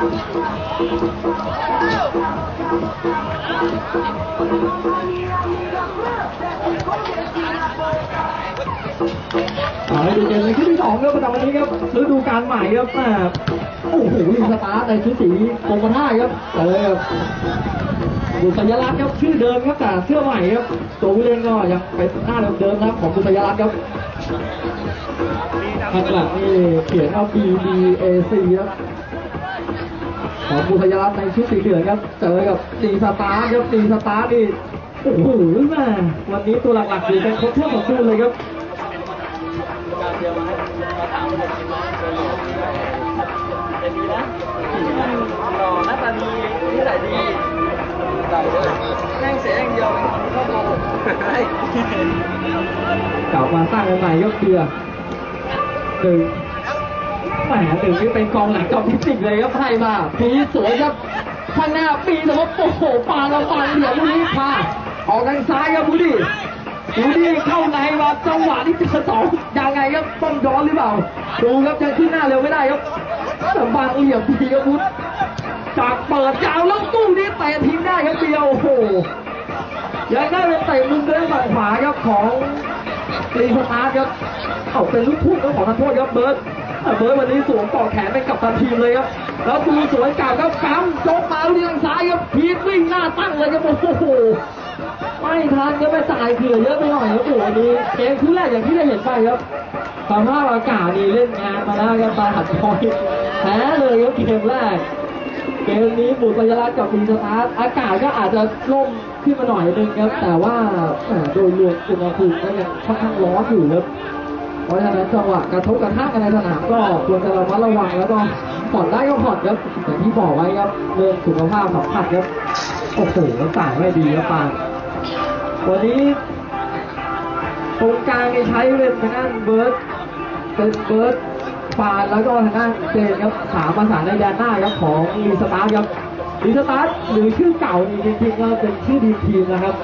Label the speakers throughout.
Speaker 1: เอาให้ดูเกมในชุดที่สองครับประจำวันนี้ครับฤดูกาลใหม่ครับแม่โอ้โหลิงสตาร์ทในชุดสีกรมท่าครับเจอครับบุษยรัตน์ครับชื่อเดิมครับแต่เสื้อใหม่ครับตัวผู้เล่นก็ยังเป็นหน้าเดิมๆนะครับของบุษยรัตน์ครับข้างหลังนี่เขียนเอา B B A C ครับ ของบุษยรันในชุดสีเหลืองครับ เจอกับสีสตาร์ครับสีสตาร์นี่โอ้โหแม่วันนี้ตัวหลักๆอยู่เป็นครบถ้วนสมบูรณ์เลยครับ
Speaker 2: เป็นดีนะรอหน้าตาดีนิสัยดีใส่ด้วยแม่งเสียอย่างเดียวเป็นคนที่ชอบโกหก
Speaker 1: กลับมาสร้างกันใหม่ยกเดือหนึ่ง หมหนึ่งนี่เป็นกองหลังจอมพิจิกเลยครับให้มาปีสวยครับข้างหน้าปีแต่ว่าโอ้โหปาละปานเหลี่ยมลูกนี้พาออกทางซ้ายครับบูดี้บูดี้เข้าในมาจังหวะที่เจอสองยังไงครับต้องย้อนหรือเปล่าดูครับจะขึ้นหน้าเร็วไม่ได้ครับแต่บางเหลี่ยมดีครับบูดจากเปิดยาวแล้วตู้นี้เตะทิ้งได้ครับเดียวโอ้โหยังได้เป็นเตะมุมเดินฝั่งขวาครับของรีสตาร์ครับเอาเป็นลูกทุ่งก็ขอทานโทษครับเบิร์ด เบิร์ดวันนี้สวมปลอแขนเป็นกัปตันทีมเลยครับ แล้วดูสวยกาบครับกำจกมาเรียงซ้ายครับพีทวิ่งหน้าตั้งเลยครับโอ้โหไม่ทันก็ไปจ่ายเผื่อเยอะไปหน่อยครับโอ้โหวันนี้เกมคู่แรกอย่างที่ได้เห็นไปครับสภาพอากาศนี่เล่นงานมาแล้วครับตาหัดคอยแพ้เลยครับเกมแรกเกมนี้บุตรสัญลักษณ์กับทีสตาร์ทอากาศก็อาจจะร่มขึ้นมาหน่อยนึงครับ แต่ว่าโดยรวมอุณหภูมิก็ยังค่อนข้างร้อนอยู่ครับ เพราะฉะนั้นจังหวะกระทบกระทั่งกันในสนามก็ควรจะระมัดระวังแล้วก็ผ่อนได้ก็ผ่อนครับอย่างที่บอกไว้ครับเรื่องสุขภาพสำคัญครับโอ้โหต่างไม่ดีครับปานวันนี้ตรงกลางนี่ใช้เป็นทางด้านเบิร์ดเป็นเบิร์ดปานแล้วก็ทางด้านเจนครับสามประสาในแดนหน้าครับของรีสตาร์ครับรีสตาร์หรือชื่อเก่าจริงๆก็เป็นชื่อดีทีมนะครับ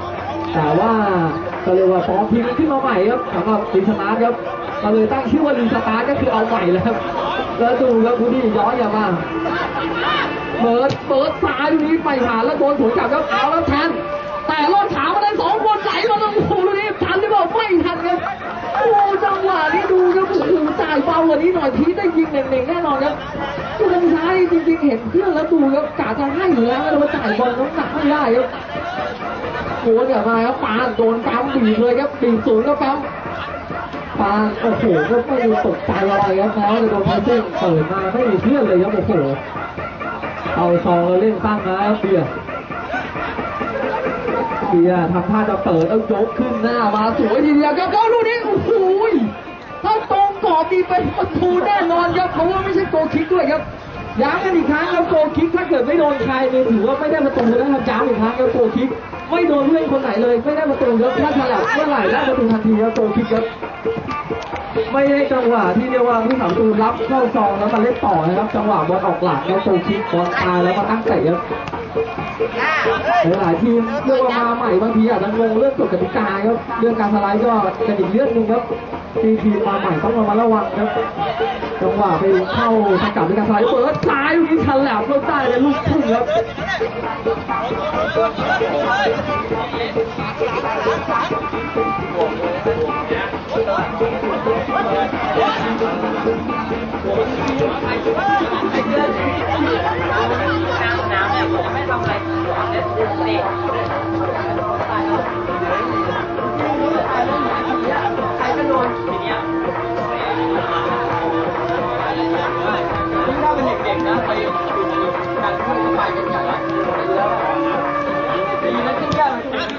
Speaker 1: แต่ว่าก็เรียกว่าฟอร์มทีมขึ้นมาใหม่ครับสำหรับรีสตาร์ครับ ก็เลยตั้งชื่อว่ารีสตาร์ก็คือเอาใหม่แล้วแล้วดูครับผู้ที่ย้อนอย่ามาเปิดเปิดซ้ายลูกนี้ไปหาแล้วโดนสวนกลับครับเอาแล้วแทนแต่รอดขามาได้สองคนไหลมาล้วโอ้โหลูกนี้ทันหรือเปล่าไม่ทันครับโอ้จังหวะนี้ดูครับโอ้โหจ่ายเบากว่านี้หน่อยพีได้ยิงเน่งๆแน่นอนครับดูทางซ้ายจริงๆเห็นเพื่อนแล้วดูครับกะจะให้อยู่แล้วแต่ว่าจ่ายบอลน้ำหนักไม่ได้ครับโอ้เดี๋ยมาครับปานโดนปั๊มบีบเลยครับบีบศูนย์ก็ปั๊ม ปาโอ้โหก็ไม่ดูตกใจอะไรครับแม้ว่าจะโดนไพเส้นเปิดมาไม่มีเพื่อนเลยครับโอ้โหเอาซองเล่นตั้งนะเบียร์เบียร์ทำท่าจะเปิดแล้วยกขึ้นหน้ามาสวยทีเดียวครับแล้วลูกนี้โอ้โหถ้าตรงกรอบดีเป็นประตูแน่นอนครับเพราะว่าไม่ใช่โกคิกด้วยครับย้ำกันอีกครั้งครับโกคิกถ้าเกิดไม่โดนใครเนี่ยถือว่าไม่ได้ประตูนะครับย้ำอีกครั้งครับโกคิกไม่โดนเพื่อนคนไหนเลยไม่ได้ประตูครับถ้าฉลับเมื่อไหร่ได้ประตูทันทีครับโกคิกครับ ไม่ได้จังหวะที่เรียกว่าผู้สามตูรับเข้าซองแล้วมาเล่นต่อนะครับ จังหวะบอลออกหลังแล้วโกคิกบอลตายแล้วมาตั้งเตะครับหลายทีมเรียกว่ามาใหม่บางทีอาจจะงงเรื่องกฎกติกาครับเรื่องการสไลด์ก็เป็นอีกเรื่องหนึ่งครับทีทีมมาใหม่ต้องระมัดระวังครับจังหวะไปเข้าสกัดด้วยการสไลด์เปิดซ้ายลูกนี้ฉลับเข้าใต้เลยลูกทุ่งครับ
Speaker 2: สนีย์ใครก็โดนทีเนี้ยที่ถ้าเป็นเด็กๆนะไปอยู่การขึ้นไปกันใหญ่แล้วดีนะที่แย่มันขึ้น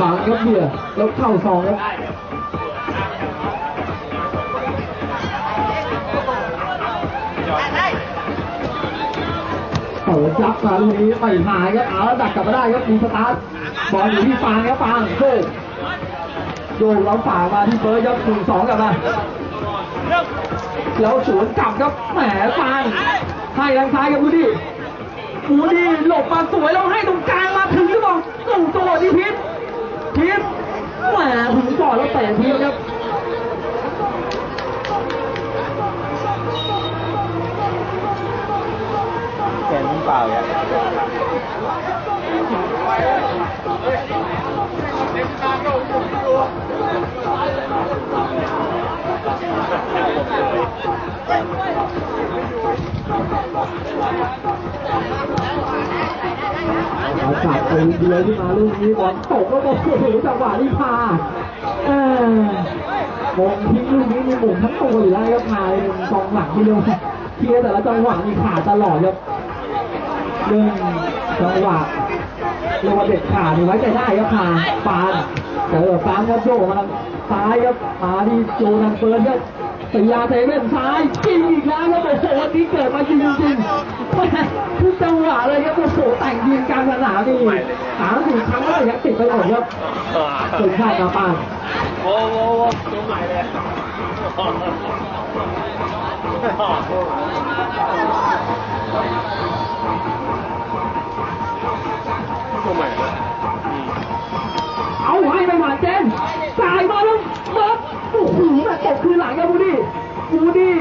Speaker 1: บางครับเบียร์แล้วเข้าซองครับ ยับมาลูกนี้ไม่หายครับเอาแล้วดักกลับมาได้ครับมีสตาร์ทบอลอยู่ที่ฟางครับฟางโยกโยกแล้วฝามาที่เบิร์ดครับหนึ่งสองกลับมาแล้วสวนกลับครับแหมฟางให้ทางซ้ายครับบูดี้บูดี้หลบมาสวยแล้วให้ตรงกลางมาถึงหรือเปล่าส่งตัวที่พิษพิษแหมถึงก่อนแล้วเตะทีครับ
Speaker 2: แกนเปล่าอะ
Speaker 1: เอาจับปืนเดียวขึ้นมาลูกนี้บอลตกแล้วบอลโอ้โหจังหวะนี้พาเออมงทิ้งลูกนี้นี่หมุนทั้งตัวอยู่ได้ครับพายกองหลังที่เร็วเคลียร์แต่ละจังหวะนี่ขาดตลอดครับหนึ่องจังหวะเรียกว่าเด็ดขาดนี่ไว้ใจได้ครับพาปานเจอปานครับโยกมาทางซ้ายครับมาที่โจนันเฟิร์นครับ สยาเซเว่นซ้ายยิงอีกแล้วครับโอ้โหวันนี้เกิดมาจริงจริงทุกจังหวะเลยครับโอ้โหแต่งยิงกลางสนามนี่สามสี่ครั้งแล้วยังติดตลอดครับถึงชาติมาปาน
Speaker 3: โว้โว้โว้ตัวใหม่เลยตัวใหม่เลย
Speaker 1: เอาให้ไปหาเจนจ่ายมาแล้วเบิร์ดโอ้โห บูดี้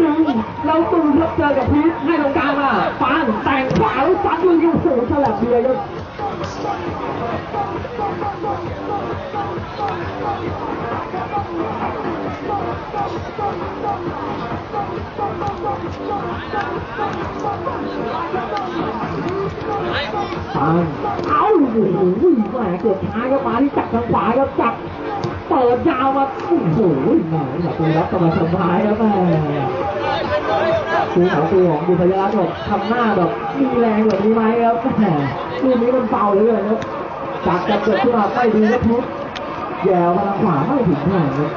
Speaker 1: ดึงเราตูนครับเจอกับพีทให้ตรงกลางมาปานแต่งขวาแล้วซัดลูกยิงโอ้โหฉลับเบียร์ครับปานเอาโอ้โหแหมเกือบท้ายครับมาที่จับทางขวาครับจับ เปิดยาวมาโอ้โหแหมอย่าไปรับกำลังสบายครับแม่คือเขาตัวของบุพยรัตน์บอกทำหน้าแบบมีแรงแบบนี้ไหมครับแหมลูกนี้มันเบาเลยเลยครับจากจะเกิดขึ้นมาไม่ดีครับพุทธแย่มาทางขวาไม่ถึงไหนครับ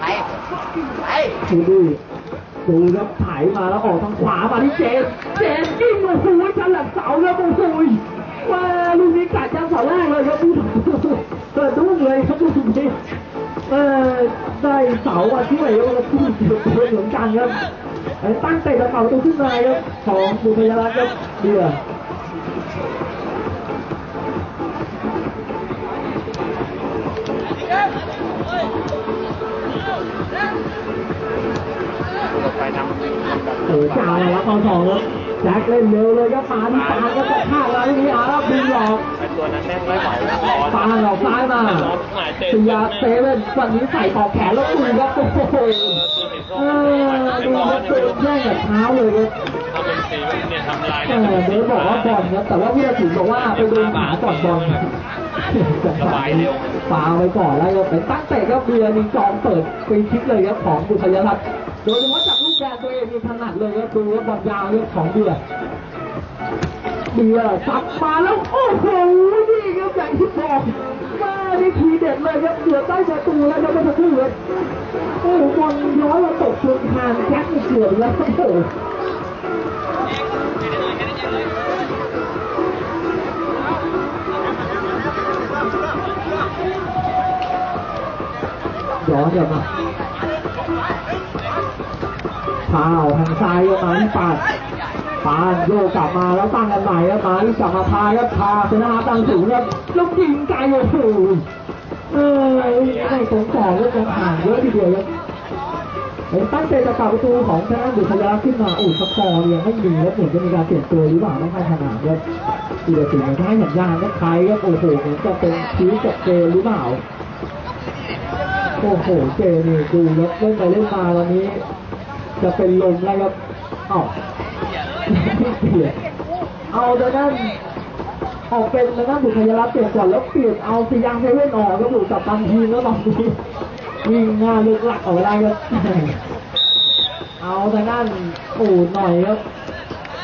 Speaker 2: ไปไป
Speaker 1: ดูดิดูครับไถมาแล้วออกทางขวามาที่เจนเจนยิงโอ้โหฉลับเสาแล้วโอ้โห มาลูกนี้กัดยังเสาแรกเลยครับดูเกิดรุ่งเลยครับลูกนี้เออได้เสามาช่วยแล้วก็พุ่งเกือบโดนเหมือนกันครับไอ้ตั้งเตะเสาตัวขึ้นมาครับของบุพยรัตน์ครับเดือ
Speaker 3: ไปทำทำแบบ
Speaker 1: เออจ่ายแล้วตอนสองครับ แจ็คเล่นเร็วเลยครับปาที่ปานก็จะฆ่าเราทีนี้อาร์บินหลอก
Speaker 3: ไอตัวนั้นแม่งไม่ไหวแล้วร้อน
Speaker 1: ปานหลอกซ้ายมา
Speaker 3: ร้อนหายเตะ
Speaker 1: เสียเซเว่นวันนี้ใส่ปอกแขนแล้วตูครับโอ้โหเออดูครับตูแย่งกับเท้าเลยครับ
Speaker 3: เอาเป็นสีเนี่ยทำลาย
Speaker 1: เออเบิร์ดบอกว่าบอลครับแต่ว่าผู้ตัดสินบอกว่าไปโดนขาก่อนบอลจะสายฟาวไปก่อนแล้วครับไปตั้งเตะก็เบียร์นิงจอมเปิดฟรีคิกเลยครับของบุษยรัตน์โดยเฉพาะจากลูกแก นตัวเองมีถนัดเลยครับดูว่าบอลยาวเรื่องของเบียร์เบียร์สับมาแล้วโอ้โหนี่ครับอย่างที่บอกมานี่ทีเด็ดเลยครับเสือดใต้ประตูแล้วครับเมื่อสักครู่ครับโอ้โหบอลย้อยมาตกชนคานแจ็คนี่เกือบแล้วโอ้โหย้อนกลับมา พาวทางซ้ายมาที่ปาดปานโยกกลับมาแล้วตั้งกันใหม่ครับมาที่กลับมาพาครับพาชนะตั้งสูงครับลูกยิงไกลโอ้โหเออไม่ตรงต่อเรื่องการห่างเยอะทีเดียวครับเป็นตั้งใจจะกลับประตูของทางด้านบุษยาขึ้นมาโอ้สกอร์เนี่ยไม่มีแล้วเหมือนจะมีการเปลี่ยนตัวหรือเปล่าไม่ค่อยถนัดครับทีละสิ่งเหมือนจะให้สัญญาณก็ใครก็โอ้โหเหมือนจะเป็นชีวิตกับเจหรือเปล่าโอ้โหเจนี่ดูแล้วเล่นไปเล่นมาวันนี้ จะเป็นลมแล้วครับเอ้าเปลี่ยนเอาแต่ด้นออกเป็นทางด้นบุคยรัตน์เปลี่ยนก่อนแล้วเปลี่ยนเอาสยามเซเว่นออกก็ถูกกับตันทีแล้วตอนนี้วิ่งหน้าลึกหลักออกไปได้ครับเอาทางด้านโอ้หน่อยครับ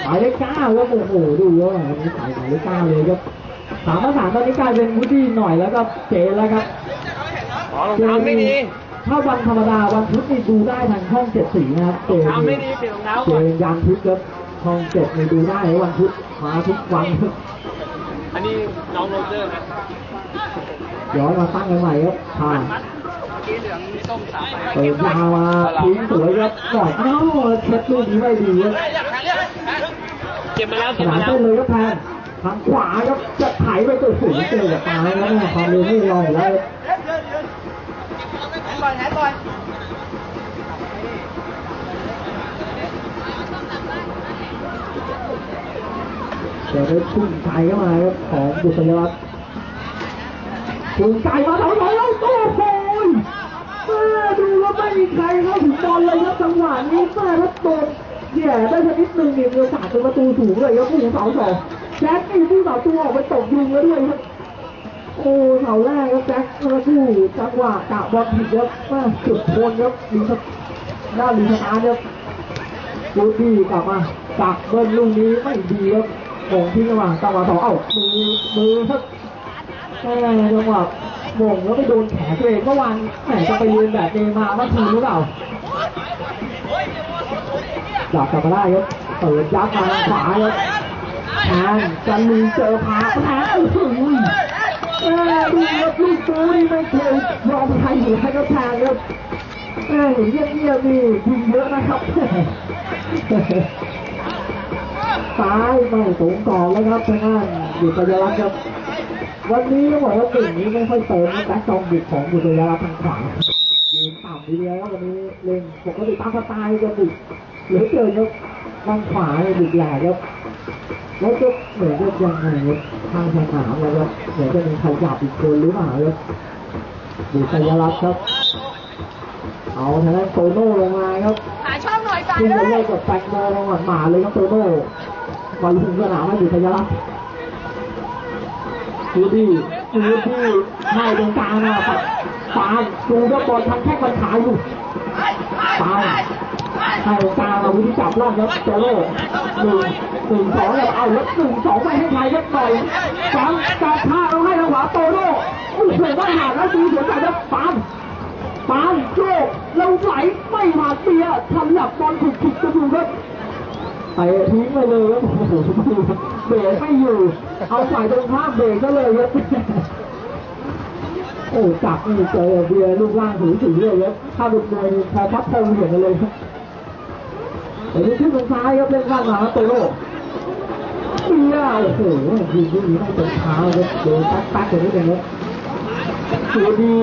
Speaker 1: หมายเลขเก้าครับโอ้โหดูแล้วหมายนี้ใส่หมายเลขเก้าเลยครับสามภาษานตอนนี้กลายเป็นวูดดี้หน่อยแล้วก็เจแล้วครับ
Speaker 3: รองเท้าไม่ดี
Speaker 1: ถ้าวันธรรมดาวันพุธนี่ดูได้ทางช่องเจ็ดสีนะครับเจ
Speaker 3: รองเท้าไม่ดีเปลี่ยนรองเท้า
Speaker 1: เจ
Speaker 3: ก่อน
Speaker 1: ยางพุธครับช่องเจ็ดนี่ดูได้วันพุธมาทุกวันครับ
Speaker 3: อันนี้น้องโรเจอร์นะ
Speaker 1: ย้อนมาตั้งกันใหม่ครับผ่าน
Speaker 2: เมื่อกี้เหลืองส้มสามใบ
Speaker 1: เปิดยาวมาทิ้งสวยครับก่อนอ้าวเช็ดลูกนี้ไม่ดีครับ
Speaker 3: เก็บมาแล้ว
Speaker 1: ข
Speaker 3: เก็บ
Speaker 1: นา
Speaker 3: มา
Speaker 1: ด
Speaker 3: แล้ว
Speaker 1: เต้นเลยครับแทนทางขวาครับจะไถไปตัวสูงเจอกับตายแล้วเนี่ยความเร็วไม่รออยู่แล้ว
Speaker 2: หาย ก่อนหายก่อน
Speaker 1: เดี๋ยวได้พุ่งใจเข้ามาครับของบุษยรัตน์พุ่งใจมาแล้วแล้วแล้วโอ้โหแม่ดูแล้วไม่มีใครเข้าถึงบอลเลยครับจังหวะนี้แม่แล้วโดนแย่ได้ชนิดหนึ่งเนี่ยมีโอกาสเป็นประตูสูงเลยครับผู้เสาวสองแจ็คนี่ผู้สาวตัวออกไปตกยุงแล้วด้วยครับ โอ้เสาแรกครับแจ็คแล้วผู้จังหวะกะบอลผิดครับม่จุดโคนครับดีครับด้านลีชนะครับดูดีกลับมาจับเบิ้ลลูกนี้ไม่ดีครับโมงทิ้งระหว่างจังหวะสองเอ้ามือมือครับแม่จังหวะโมงแล้วไปโดนแขนตัวเองเมื่อวานแหมจะไปเรียนแบบเนมาว่าทีหรือเปล่าจับกลับมาได้ครับเปิดยับมาทางขวาครับแทนจันลีเจอพาแทนโอ้โหแม่ ดูครับลูกตูนี่ไม่เคยยอมใครอยู่ให้ก็แทนครับแม่เห็นเงียบๆนี่ยิงเยอะนะครับซ้ายไม่สูงก่อนแล้วครับทางด้านบุตรยรัตน์ครับ วันนี้ต้องบอกว่าเก่งนี้ไม่ค่อยเติมแบ็คจองบิดของบุตรยรัตน์ทางขวายืนต่ำทีเดียวครับวันนี้เล่นปกติดตามสไตล์จะบุกเหลือเกินครับทางขวาเนี่ยบุกแหลกครับ แล้วก็เหมือนจะยังไงครับทางสนามแล้วครับเหมือนจะมีใครหยาบอีกคนหรือเปล่าครับบุตรยรัตน์ครับ เอาทางด้านโตโน่ลงมาครับ
Speaker 4: หาช่องหน่อยจ่าย
Speaker 1: ที่
Speaker 4: เล
Speaker 1: จะ
Speaker 4: ย
Speaker 1: เลิกกับแตงโมลงหมาเลยครับโตโน่บอลถึงสนามมาอยู่พยาลักษณ์ดูดิดูที่ให้ตรงกลางนะปัดปานดูก็บอลทำแค่บันขาอยู่ปาน ให้ตางมาวิธีจับรอบครับโตโน่หนึ่งหนึ่งสองแล้วเอาแล้วหนึ่งสองไปให้ใครก็ต่อยสามจับท่าเราให้ทางขวาโตโน่โอ้โหไม่หาแล้วดูสวนกันครับปานปานโยกเราไหลไม่หาเปียทำหลับบอลถูกผิดกระดูกครับไปทิ้งไปเลยครับโอ้โหเบรกไม่อยู่เอาฝ่ายตรงข้ามเบรกก็เลยครับโอ้จับนี่เจอเบียร์ลูกล่างสูงสูงเลยครับถ้าเป็นมวยแพ้พับเทิงเห็นกันเลยครับ แต่นี่ขึ้นตรงซ้ายครับเล่นข้างหลังโตโน่เบียโอ้โหยิงลูกนี้ไม่ตรงเท้าครับโดนตั๊กตั๊กอย่างนี้เลยครับดูดี้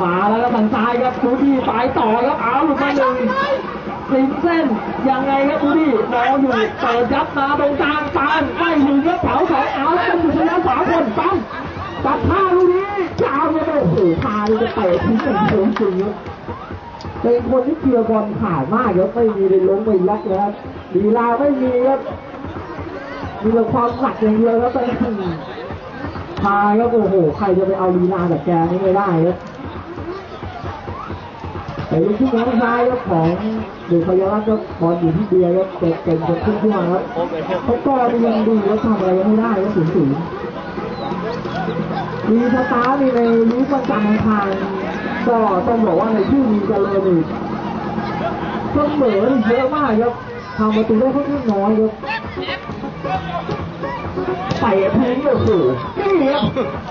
Speaker 1: มาแล้วครับทางซ้ายครับดูดี้ไปต่อครับเอาหลุดมาหนึ่งสิบเส้นยังไงครับดูดีมองอยู่เปิดยับมาตรงกลางปานไม่ถึงครับแถวสองเอาแล้วเป็นอยู่ชนะสามคนปั๊มตัดท่าลูกนี้ยาวเลยโอ้โหพาเลยจะเตะทิ้งเป็นโค้งจริงครับ เป็นคนที่เคลียร์บอลขาดมากครับไม่มีเลยล้มไม่ล็อกเลยครับลีลาไม่มีครับมีแต่ความหนักอย่างเดียวครับตอนนี้พาครับโอ้โหใครจะไปเอาลีลาแบบแกนี่ไม่ได้ครับแต่ลูกที่น้องซ้ายครับของดูพยารัตน์ครับอลอยู่ที่เบียร์ครับเก่งเก่งจนขึ้นขึ้นมาครับ
Speaker 3: เที่ยว
Speaker 1: เขาก็ยังดีแล้วทำอะไรยังไม่ได้ครับศูนย์ศูนย์มีสตาร์ทมีในลีกวันจันทร์อังคาร ก็ต้องบอกว่าในชื่อมีเจริญอีกเสมอนี่เยอะมากครับทำประตูได้ค่อนข้างน้อยครับใส่ทิ้งโอ้โหนี่ครับ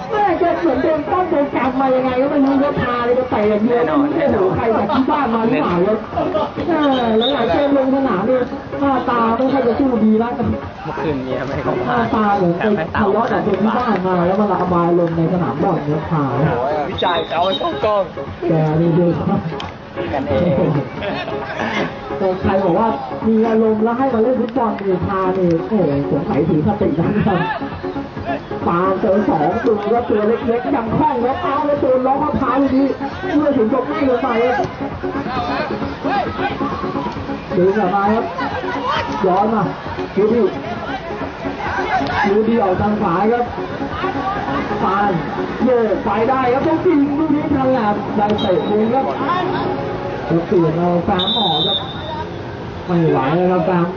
Speaker 1: แม่ จะเหมือนเดินต้นโปรแกรมมายังไงก็ไม่รู้ว่าพาเลยจะเตะอย่างเดียวโอ้โหใครจากที่บ้านมาหรือเปล่าครับเออแล้วหลายเกมลงสนามนี่หน้าตาไม่ค่อยจะสู้ดีนัก
Speaker 3: เมื่อคืนเมียไม่เขา
Speaker 1: หน้าตาเหมือนไปทะเลาะกับคนที่บ้านมาแล้วมาระบายลงในสนามบอลเนี่ยพา
Speaker 3: วิจัยเอาไว้ช่องกล้อง
Speaker 1: แกนี่ดูครับ
Speaker 2: กันเอง
Speaker 1: แต่ใครบอกว่ามีอารมณ์แล้วให้มาเล่นฟุตบอลมีพาเนี่ยโอ้โหสงสัยถือสตินะครับ ปาเจอสองตัวก็ตัวเล็กๆยังคล่องแล้วเอาแล้วตัวล้อมะพร้าวดีเมื่อถึงตรงนี้ลงไปครับดึงกลับมาครับย้อนมาดูดิดูดิออกทางขวาครับปานโยกไปได้ครับต้องยิงลูกนี้ทันแหละได้เตะมุมครับก็เปลี่ยนเอาแฟมหมอครับไม่ไหวแล้วครับแฟม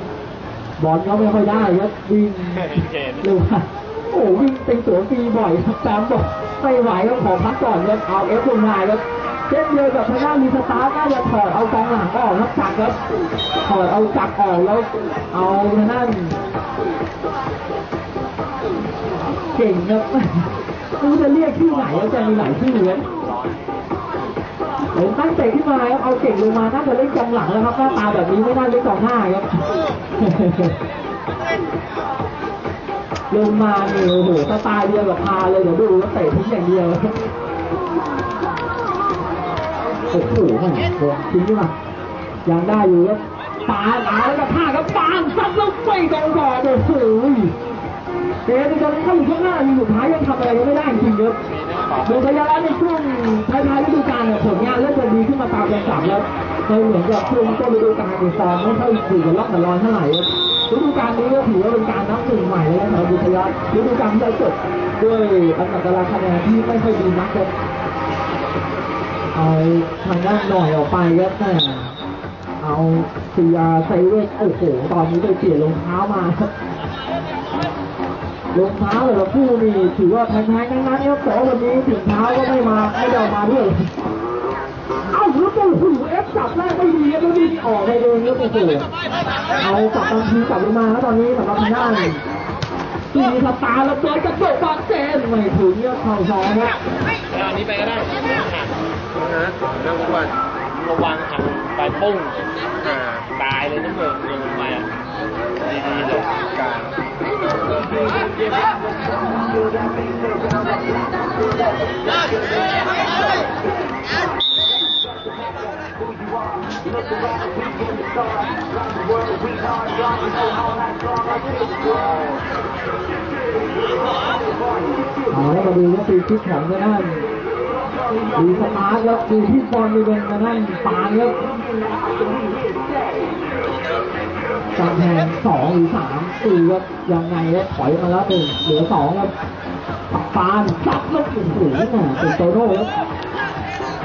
Speaker 1: บอลก็ไม่ค่อยได้ครับวิ่งเร็วค่ะโอ้วิ่งเป็นตัวฟรีบ่อยครับแฟมบอกไม่ไหวครับขอพักก่อนครับเอาเอฟลงมาครับเช่นเดียวกับทางด้านลีสตาร์น่าจะถอดเอากองหลังออกครับจักรครับถอดเอาจักออกแล้วเอาทางด้านเก่งครับม่รู้จะเรียกชื่อไหนแล้วจะมีหลายชื่อครับผมตั้งเตะขึ้นมาครับเอาเก่งลงมาน่าจะเล่นกองหลังแล้วครับหน้าตาแบบนี้ไม่น่าเล่นกองหน้าครับ ลงมาเนี่ยโอ้โหสไตล์เดียวกับพาเลยเดี๋ยวดูว่าเตะทิ้งอย่างเดียวโอ้โหม่งโดนทิ้งขึ้นมายังได้อยู่ครับปาดเอาแล้วก็ท่าครับปาดซัดแล้วไม่กองก่อนโอ้โหเกมจะเข้าอยู่ข้างหน้าอยู่สุดท้ายยังทำอะไรไม่ได้จริงครับดูพยาลในช่วงท้ายๆฤดูกาลเนี่ยผลงานเริ่มจะดีขึ้นมาตามกันสับแล้วเคยเหมือนกับช่วงต้นฤดูกาลในฟอร์มไม่ค่อยถือกับล็อกแต่รอนเท่าไหร่ครับ ฤดูกาลนี้ก็ถือว่าเป็นการนับหนึ่งใหม่แล้วนะครับดูพยาฤดูกาลที่เราจบด้วยอันดับตารางคะแนนที่ไม่ค่อยดีนักครับเอาทางด้านหน่อยออกไปครับแม่เอาซียาไซเวสโอ้โหตอนนี้ไปเปลี่ยนรองเท้ามาครับรองเท้าแต่ละคู่นี่ถือว่าแพงๆทั้งนั้นครับแต่ว่าวันนี้ถึงเท้าก็ไม่มาไม่ได้เอามาด้วย ออกไปเองแล้วโอ้โหเอากลับบางทีกลับลงมาแล้วตอนนี้สำหรับทางด้านตีสตาร์แล้วเปิดกระโดดบอลเจนไม่ถึงเนี่ยเข่าซ้อนครับ
Speaker 3: เอาอันนี้ไปก็ได้หักนะแล้วก็ว่าระวังหักไปปุ้งตายเลยนะเพื่อนลงมาดีๆเลยกาง
Speaker 1: เเอาแล้วมาดูว่าปีคิดของทางด้านดีสตาร์ทแล้วดูที่บอลมีเป็นทางด้านปานครับกำแพงสองหรือสามสี่ครับยังไงครับถอยมาแล้วหนึ่งเหลือสองครับปักปานจับแล้วโอ้โหแม่เป็นโตโน่ครับ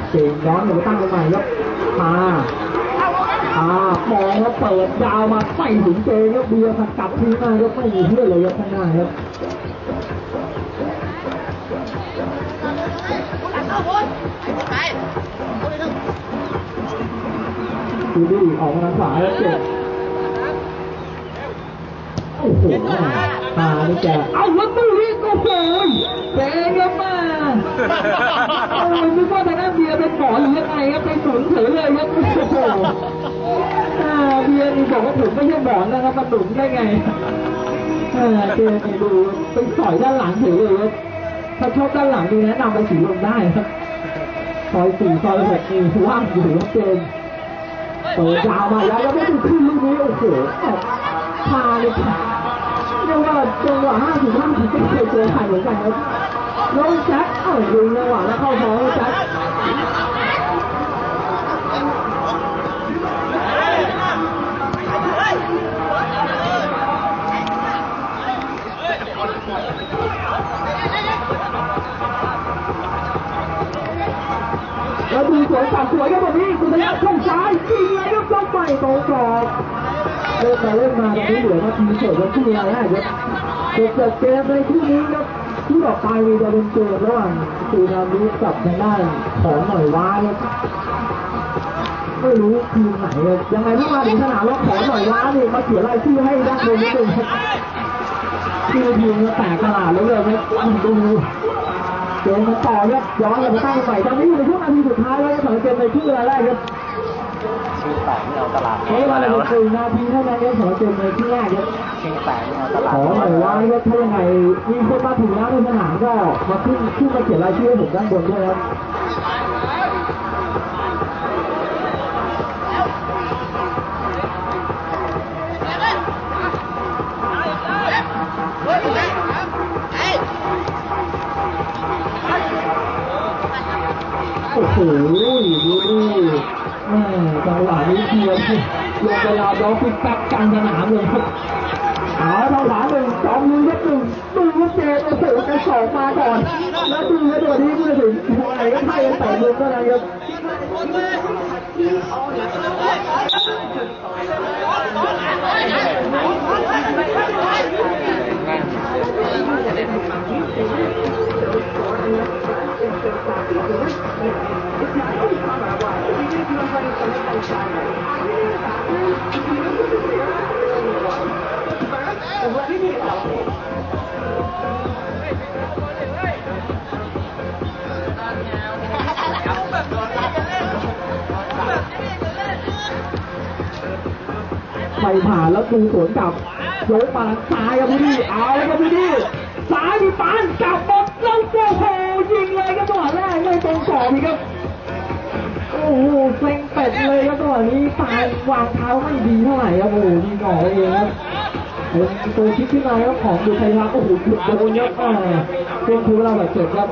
Speaker 1: เก่งย้อนกลับไปตั้งกันใหม่ครับมา อ่ามองแล้วเปิดยาวมาใส่ถึงเจครับเบียร์สกัดทีมาครับไม่มีเพื่อนเลยครับข้างหน้าครับดูดิออกมาทางขวาแล้วเจ็บโอ้โหตานี่แกเอาแล้วตู้นี้โอ้โหเจ๊ครับมาโอ้ยนึกว่าทางด้านเบียร์เป็นหมอหรือยังไงครับเป็นศูนย์เฉยเลยครับโอ้โหอ่า เียร์นี่บอกว่าผมไม่ใช่หมอนนะครับมาหนุนได้ไงอ่าเจนี่ดูไปสอยด้านหลังเฉยเลยถ้าชอบด้านหลังนี่แนะนำไปสีลมได้ครับซอยสี่ซอยหกนี่ว่างอยู่ครับเจนเปิดยาวมาแล้วแล้วไม่ดูขึ้นลูกนี้โอ้โหพาเลยค่ะเรียกว่าจังหวะห้าถึงห้าถึงไม่เคยเจอใครเหมือนกันแล้วแจ็คเอ้าดึงจังหวะแล้วเข้าท้องแจ็ค มาเล่นมาที่เหลือนาทีเฉยแล้วคู่อะไรฮะครับจบจบเกมในคู่นี้ครับที่ต่อไปมีจะเป็นเกมระหว่างตูนามิกับทางด้านของหน่อยว้าครับไม่รู้ทีมไหนเลยยังไงถ้ามาถึงสนามแล้วขอหน่อยว้าเนี่ยมาเขียนรายชื่อให้ด้านบนนิดนึงครับชื่อทีมแตกตลาดแล้วเลยครับดูเกมมันต่อครับย้อนกลับมาตั้งใหม่ตอนนี้อยู่ในช่วงนาทีสุดท้ายแล้วสำหรับเกมในชื่ออะไรแรกครับ
Speaker 2: ชื่อแตลกไม่เอาตลาด
Speaker 1: ใช้เวลาในคือหน้าที่เท่านั้นเองขอเจอในที่แรกครับ
Speaker 2: ชื่อแตลกไม่เอาตลาด
Speaker 1: ขอหน่อยว่าถ้ายังไงมีคนมาถึงแล้วในสนามก็มาขึ้นขึ้นมาเขียนรายชื่อให้ผมด้านบนด้วยครับโอ้โหดูดิ แม่จังหวะนี้เดียวลงไปราวร้องปิดแป๊กกลางสนามเลยครับเอาทางขวาหนึ่งจอมยืนยกหนึ่งดูลูกเจโอ้โหกระสอบมาก่อน แล้วดูแล้วตัวนี้ผู้ตัดสินหัวไหนก็ให้กันแต่มุมเท่านั้นครับ ไม่ผ่านแล้วดูสวนกลับยกมาซ้ายครับพี่ดีเอาแล้วครับพี่ดีซ้ายมีปานกลับหมดแล้วโอ้โหยิงเลยครับจังหวะแรกไม่ตรงกรอบครับ โอ้โหเซ็งเป็ดเลยครับจังหวะนี้ตายวางเท้าไม่ดีเท่าไหร่ครับโอ้โหดีหน่อกไปเองครับเป็นตัวคิดขึ้นมาแล้วของดูไทยรัฐโอ้โหหยุดโดนเยอะมากเป็นทุกเราแบบเจ็บครับ